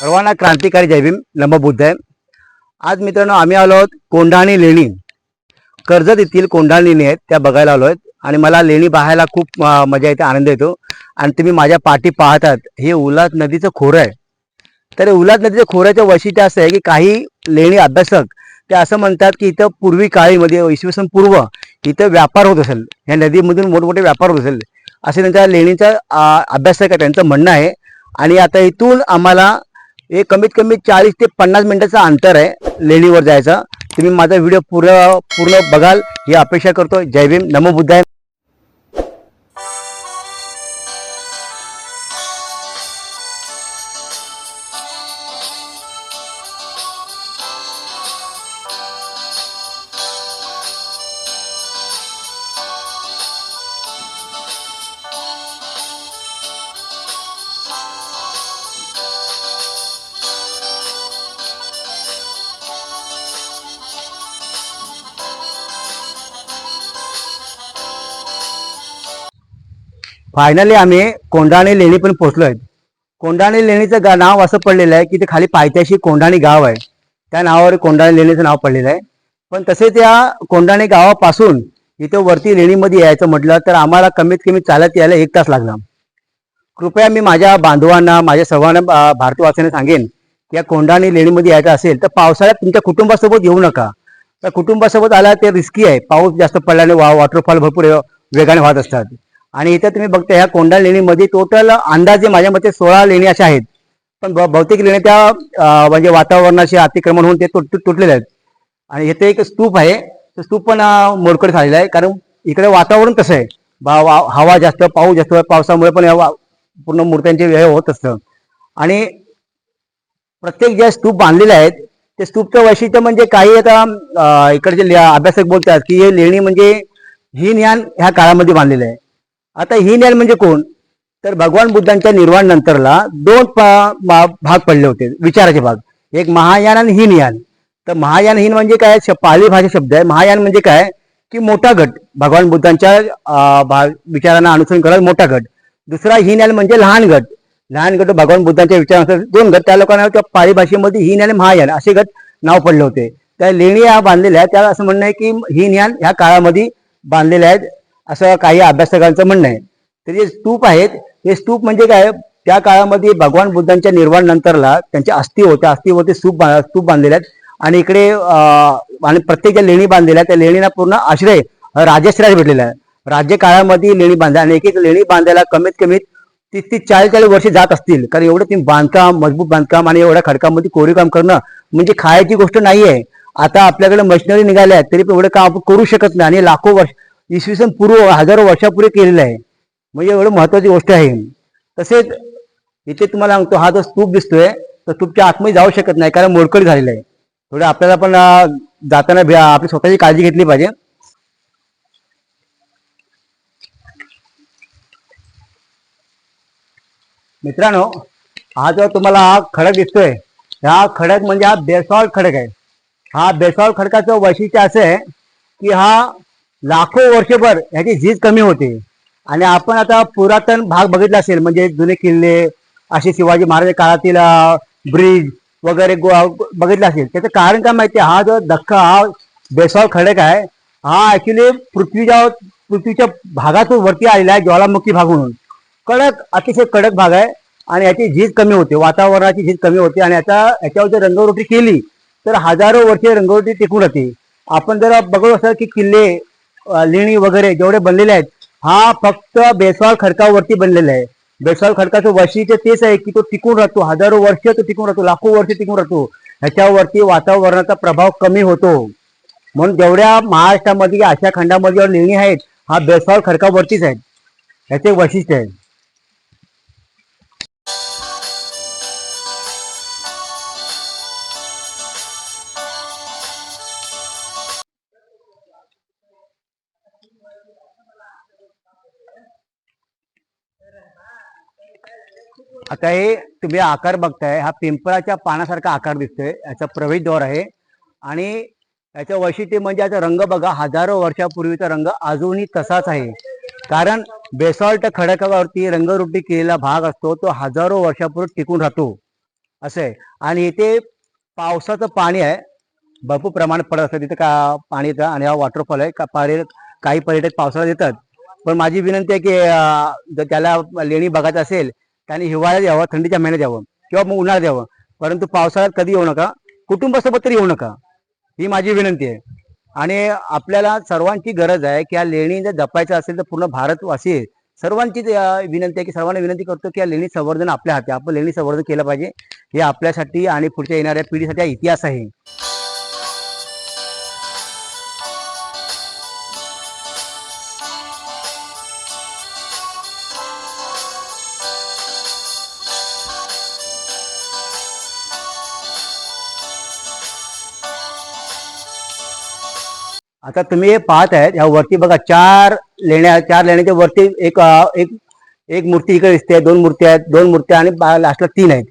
सर्वांना क्रांतिकारी जय भीम नमबुद्ध आहे. आज मित्रांनो आम्ही आलो आहोत कोंढाणी लेणी. कर्जत येथील कोंढाणी लेणी आहेत त्या बघायला आलो आहेत. आणि मला लेणी पाहायला खूप मजा येते आनंद येतो. आणि तुम्ही माझ्या पाठी पाहतात हे उल्हास नदीचं खोरं आहे. तर उल्हास नदीच्या खोऱ्याचं वैशिष्ट्य असं आहे की काही लेणी अभ्यासक ते असं म्हणतात की इथं पूर्वी काळीमध्ये इसवी सन पूर्व इथं व्यापार होत असेल. ह्या नदीमधून मोठमोठे व्यापार होत असेल. असे त्यांच्या लेणीचा अभ्यासक आहे त्यांचं म्हणणं आहे. आणि आता इथून आम्हाला हे कमीत कमी चाळीस ते पन्नास मिनिटाचं अंतर आहे लेणीवर जायचं. तुम्ही माझा व्हिडिओ पूर्ण पूर्ण बघाल. ही अपेक्षा करतो जय भीम. नमो बुद्धाय. फायनली आम्ही कोंडाणे लेणी पण पोहोचलो आहे कोंढाणी लेणीचं गा नाव असं पडलेलं आहे की ते खाली पायथ्याशी कोंडाणी गाव आहे. त्या नावावर कोंडाणे लेणीचं नाव पडलेलं आहे. पण तसेच या कोंडाणे गावापासून इथं वरती लेणीमध्ये यायचं म्हटलं तर आम्हाला कमीत कमी चालत यायला एक तास लागला. कृपया मी माझ्या बांधवांना माझ्या सर्वांना अं, भारतवासियांना सांगेन की या कोंढाणी लेणीमध्ये यायचं असेल तर पावसाळ्यात तुमच्या कुटुंबासोबत येऊ नका. तर कुटुंबासोबत आला ते रिस्की आहे. पाऊस जास्त पडल्याने वा वॉटरफॉल भरपूर वेगाने वाहत असतात. आणि इथं तुम्ही बघता ह्या कोंडा लेणीमध्ये टोटल अंदाजे माझ्या मते सोळा लेणी अशा आहेत. पण ब- बहुतेक लेणी त्या म्हणजे वातावरणाचे अतिक्रमण होऊन ते तुटलेले आहेत. आणि इथे एक स्तूप आहे. तो स्तूप पण मोडकड झालेला आहे. कारण इकडे वातावरण कसं आहे? बा- वा- हवा जास्त पाऊस जास्त पावसामुळे पण या वा- पूर्ण मूर्त्यांचे व्यय होत असतं. आणि प्रत्येक ज्या स्तूप बांधलेले आहेत ते स्तूपचं वैशिष्ट्य म्हणजे काही आता इकडचे ले- अभ्यासक बोलतात की हे लेणी म्हणजे ही ज्ञान ह्या काळामध्ये बांधलेलं आहे. आता ही ज्ञान म्हणजे कोण? तर भगवान बुद्धांच्या निर्वाण नंतरला दोन भाग पडले होते विचाराचे भाग. एक महायान आणि ही यान. तर महायान ही म्हणजे काय? पाली भाषा शब्द आहे. महायान म्हणजे काय? की मोठा गट. भगवान बुद्धांच्या विचारांना अनुसरण करत मोठा गट. दुसरा ही ज्ञान म्हणजे लहान गट. लहान गट भगवान बुद्धांच्या विचारानुसार दोन गट. त्या लोकांना त्या पाळी भाषेमध्ये ही आणि महायान असे गट नाव पडले होते. त्या लेणी या बांधलेल्या आहेत. त्याला असं म्हणणं आहे की ही ज्ञान ह्या काळामध्ये बांधलेल्या आहेत. असं काही अभ्यासकांचं म्हणणं आहे. तर जे स्तूप आहेत. हे स्तूप म्हणजे काय? त्या काळामध्ये भगवान बुद्धांच्या निर्वाण नंतरला त्यांच्या अस्थि होत्या. अस्थीवरती स्तूप स्तूप बांधलेले आहेत. आणि इकडे आणि प्रत्येक ज्या लेणी बांधलेल्या आहेत त्या लेणीला पूर्ण आश्रय अं, भेटलेला आहे. राज्य काळामध्ये लेणी बांधल्या आणि एक एक लेणी बांधायला कमीत कमीत तीस तीस चाळीस चाळीस वर्ष जात असतील. कारण एवढं ते बांधकाम मजबूत बांधकाम आणि एवढ्या खडकामध्ये कोरीवकाम करणं म्हणजे खायची गोष्ट नाही आहे आता आपल्याकडे मशिनरी निघाल्या आहेत तरी पण एवढं काम आपण करू शकत नाही. आणि लाखो वर्ष इसवी सन पूर्व हजारो वर्षापूर्वी केलेलं आहे. म्हणजे एवढं महत्वाची गोष्ट आहे. तसेच इथे तुम्हाला सांगतो हा जो स्तूप दिसतोय तर स्तूपच्या आतमध्ये जाऊ शकत नाही कारण मोडकड झालेलं आहे. थोडं आपल्याला पण जाताना भे- आपली स्वतःची काळजी घेतली पाहिजे. मित्रांनो हा जो तुम्हाला हा खडक दिसतोय हा खडक म्हणजे हा बेसॉल्ट खडक आहे. हा बेसॉल्ट खडकाचं वैशिष्ट्य असं आहे की हा लाखो वर्षभर ह्याची झीज कमी होते. आणि आपण आता पुरातन भाग बघितला असेल म्हणजे जुने किल्ले असे शिवाजी महाराज काळातील ब्रिज वगैरे गो- बघितला असेल. त्याचं कारण काय माहिती हा जो दख्खा हा बेसॉल्ट खडक आहे हा ऍक्च्युली पृथ्वीच्या पृथ्वीच्या भागातून वरती आलेला आहे ज्वालामुखी भाग म्हणून. कडक अतिशय कडक भाग आहे आणि याची झीज कमी होते. वातावरणाची झीज कमी होते आणि याचा याच्यावर जर रंगवरोटी केली तर हजारो वर्षे रंगवरोटी टिकून राहते. आपण जर बघत असाल की किल्ले लेणी वगैरे जेवढे बनलेले आहेत हा फक्त बेसवाल खडकावरती बनलेला आहे. बेसवाल खडकाचं वैशिष्ट्य तेच आहे की तो टिकून राहतो. हजारो वर्ष तो टिकून राहतो लाखो वर्ष टिकून राहतो. ह्याच्यावरती वातावरणाचा प्रभाव कमी होतो. म्हणून जेवढ्या महाराष्ट्रामध्ये आशिया खंडामध्ये लेणी आहेत हा बेसवाल खडकावरतीच आहेत. ह्याचे वैशिष्ट्य आहे. आता हे तुम्ही आकार बघताय हा पिंपळाच्या पानासारखा आकार दिसतोय याचा प्रवेशद्वार आहे. आणि याचं वैशिष्ट्य म्हणजे याचा रंग बघा हजारो वर्षापूर्वीचा रंग अजूनही तसाच आहे. कारण बेसॉल्ट खडकावरती रंगरुटी केलेला भाग असतो तो हजारो वर्षापूर्वी टिकून राहतो. असं आहे. आणि इथे पावसाचं पाणी आहे. भरपूर प्रमाणात पडत असतं. तिथं का पाणी येतं आणि हा वॉटरफॉल आहे. का पर्यटक काही पर्यटक पावसाळ्यात येतात. पण माझी विनंती आहे की जर त्याला लेणी बघायचं असेल त्याने हिवाळ्यात यावं थंडीच्या महिन्यात यावं किंवा मग उन्हाळ्यात यावं. परंतु पावसाळ्यात कधी येऊ नका कुटुंबासोबत तरी येऊ नका ही माझी विनंती आहे. आणि आपल्याला सर्वांची गरज आहे की या लेणी जर जपायचं असेल तर पूर्ण भारतवासी सर्वांची विनंती आहे की सर्वांना विनंती करतो की या लेणी संवर्धन आपल्या हाती आपण लेणी संवर्धन केलं पाहिजे. हे आपल्यासाठी आणि पुढच्या येणाऱ्या पिढीसाठी हा इतिहास आहे. आता तुम्ही हे पाहत आहेत ह्या वरती बघा चार लेण्या चार लेण्याच्या वरती एक एक एक मूर्ती इकडे दिसते दोन मूर्ती आहेत दोन मूर्त्या आणि लास्टला तीन आहेत.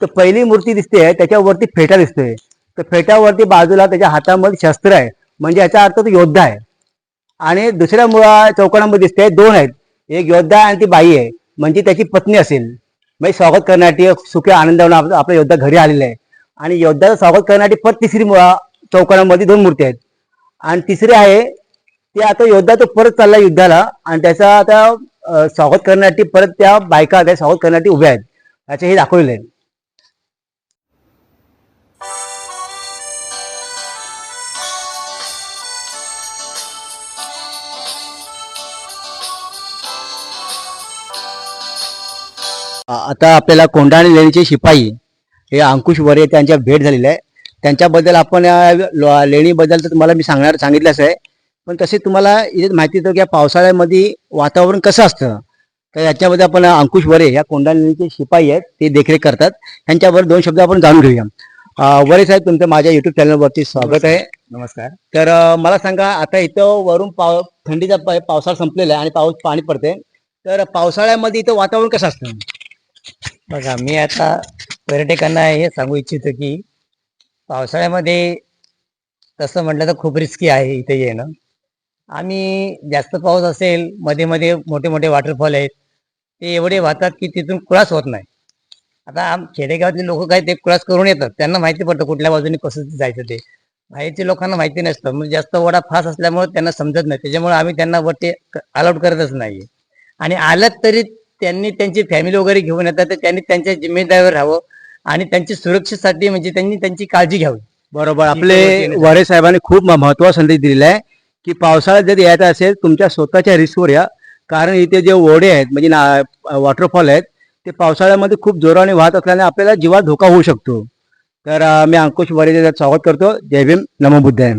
तर पहिली मूर्ती दिसते त्याच्यावरती फेटा दिसतोय. तर फेट्यावरती बाजूला त्याच्या हातामध्ये शस्त्र आहे. म्हणजे याचा अर्थ तो योद्धा आहे. आणि दुसऱ्या मुळा चौकोनामध्ये दिसते दोन आहेत. एक योद्धा आणि ती बाई आहे. म्हणजे त्याची पत्नी असेल. म्हणजे स्वागत करण्यासाठी सुख्या आनंदाने आपला योद्धा घरी आलेला आहे. आणि योद्धाचं स्वागत करण्यासाठी पत तिसरी मुळा चौकोनामध्ये दोन मूर्ती आहेत. आणि तिसरी आहे ते आता योद्धा तो परत चालला युद्धाला आणि त्याचा आता स्वागत करण्यासाठी परत त्या बायका त्या स्वागत करण्यासाठी उभ्या आहेत. त्याचे हे दाखवलेलं आहे. आता आपल्याला कोंढाणे लेणीचे शिपाई हे अंकुश वरे त्यांच्या भेट झालेली आहे. त्यांच्याबद्दल आपण लेणीबद्दल तर तुम्हाला मी सांगणार सांगितलंच आहे. पण तसे तुम्हाला इथे माहिती होतं की या पावसाळ्यामध्ये वातावरण कसं असतं? तर याच्यामध्ये आपण अंकुश वरे या कोंढाणे लेणीचे शिपाई आहेत ते देखरेख करतात. त्यांच्यावर दोन शब्द आपण जाणून घेऊया. वरे साहेब तुमचं माझ्या युट्यूब चॅनलवरती स्वागत आहे. नमस्कार. तर मला सांगा आता इथं वरून पाव थंडीचा पावसाळा संपलेला आहे आणि पाऊस पाणी पडते तर पावसाळ्यामध्ये इथं वातावरण कसं असतं? बघा मी आता पर्यटकांना हे सांगू इच्छितो की पावसाळ्यामध्ये तसं म्हटलं तर खूप रिस्की आहे इथे येणं. आम्ही जास्त पाऊस असेल मध्ये मध्ये मोठे मोठे वॉटरफॉल आहेत ते एवढे वाहतात की तिथून क्रॉस होत नाही. आता आम खेडेगावातले लोक काय ते क्रॉस करून येतात त्यांना माहिती पडतं कुठल्या बाजूने कसं जायचं ते. बाहेरच्या लोकांना माहिती नसतं म्हणजे जास्त वडा फास्ट असल्यामुळे त्यांना समजत नाही त्याच्यामुळे आम्ही त्यांना वरती अलाउड करतच नाही आणि आलं तरी त्यांनी त्यांची फॅमिली वगैरे घेऊन येतात तर त्यांनी त्यांच्या जिम्मेदारीवर राहावं आणि त्यांची सुरक्षेसाठी म्हणजे त्यांनी त्यांची काळजी घ्यावी. बरोबर. आपले. वरे साहेबांनी खूप महत्त्वाचा संदेश दिलेला आहे की पावसाळ्यात जर यायचं असेल तुमच्या स्वतःच्या रिस्कवर या. कारण इथे जे ओढे आहेत म्हणजे ना वॉटरफॉल आहेत ते पावसाळ्यामध्ये खूप जोराने वाहत असल्याने आपल्याला जीवात धोका होऊ शकतो. तर मी अंकुश वरेचे स्वागत करतो. जय भीम. नमो बुद्धाय.